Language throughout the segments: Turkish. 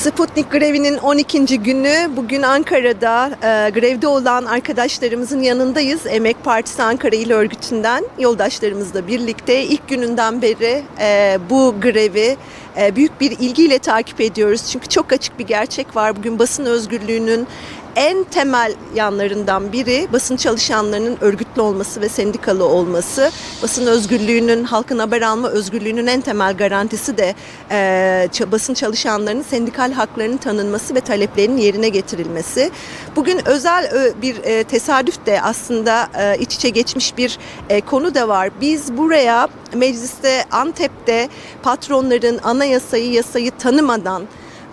Sputnik grevinin 12. günü bugün Ankara'da e, grevde olan arkadaşlarımızın yanındayız. Emek Partisi Ankara İl Örgütü'nden yoldaşlarımızla birlikte ilk gününden beri e, bu grevi büyük bir ilgiyle takip ediyoruz. Çünkü çok açık bir gerçek var. Bugün basın özgürlüğünün en temel yanlarından biri basın çalışanlarının örgütlü olması ve sendikalı olması. Basın özgürlüğünün, halkın haber alma özgürlüğünün en temel garantisi de e, basın çalışanlarının sendikal haklarının tanınması ve taleplerinin yerine getirilmesi. Bugün özel bir e, tesadüf de aslında e, iç içe geçmiş bir e, konu da var. Biz buraya mecliste Antep'te patronların anayasayı, yasayı tanımadan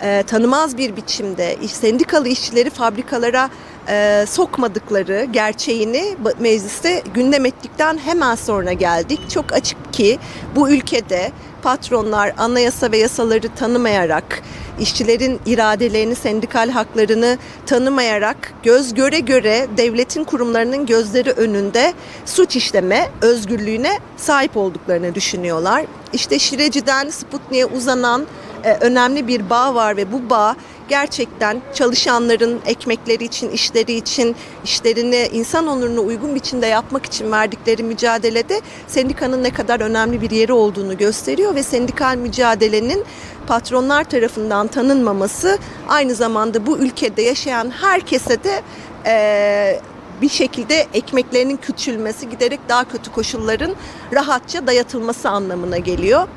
e, tanımaz bir biçimde iş, sendikalı işçileri fabrikalara e, sokmadıkları gerçeğini mecliste gündem ettikten hemen sonra geldik. Çok açık ki bu ülkede patronlar anayasa ve yasaları tanımayarak, işçilerin iradelerini, sendikal haklarını tanımayarak göz göre göre devletin kurumlarının gözleri önünde suç işleme özgürlüğüne sahip olduklarını düşünüyorlar. İşte Şireci'den Sputnik'e uzanan önemli bir bağ var ve bu bağ gerçekten çalışanların ekmekleri için, işleri için, işlerini insan onuruna uygun biçimde yapmak için verdikleri mücadelede sendikanın ne kadar önemli bir yeri olduğunu gösteriyor ve sendikal mücadelenin patronlar tarafından tanınmaması aynı zamanda bu ülkede yaşayan herkese de e, bir şekilde ekmeklerinin küçülmesi, giderek daha kötü koşulların rahatça dayatılması anlamına geliyor.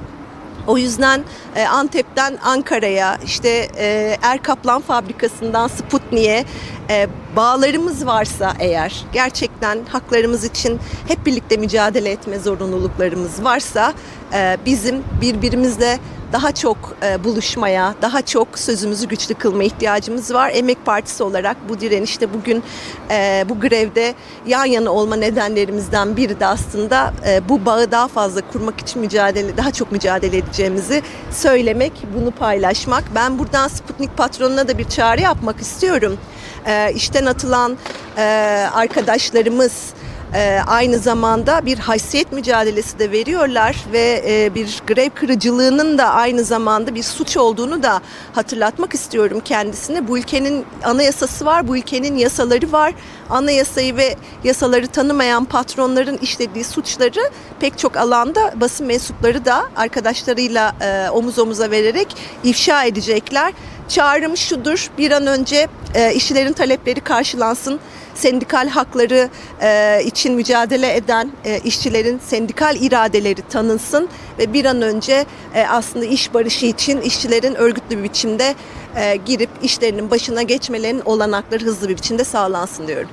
O yüzden e, Antep'ten Ankara'ya, işte e, Erkaplan fabrikasından Sputnik'e e, bağlarımız varsa eğer, gerçekten haklarımız için hep birlikte mücadele etme zorunluluklarımız varsa e, bizim birbirimizle daha çok e, buluşmaya, daha çok sözümüzü güçlü kılma ihtiyacımız var. Emek Partisi olarak bu direnişte bugün e, bu grevde yan yana olma nedenlerimizden biri de aslında bu bağı daha fazla kurmak için mücadele, daha çok mücadele edeceğimizi söylemek, bunu paylaşmak. Ben buradan Sputnik patronuna da bir çağrı yapmak istiyorum. E, işten atılan e, arkadaşlarımız, ee, aynı zamanda bir haysiyet mücadelesi de veriyorlar ve e, bir grev kırıcılığının da aynı zamanda bir suç olduğunu da hatırlatmak istiyorum kendisine. Bu ülkenin anayasası var, bu ülkenin yasaları var. Anayasayı ve yasaları tanımayan patronların işlediği suçları pek çok alanda basın mensupları da arkadaşlarıyla e, omuz omuza vererek ifşa edecekler. Çağrım şudur, bir an önce e, işçilerin talepleri karşılansın sendikal hakları e, için mücadele eden e, işçilerin sendikal iradeleri tanınsın ve bir an önce e, aslında iş barışı için işçilerin örgütlü bir biçimde e, girip işlerinin başına geçmelerinin olanakları hızlı bir biçimde sağlansın diyorum.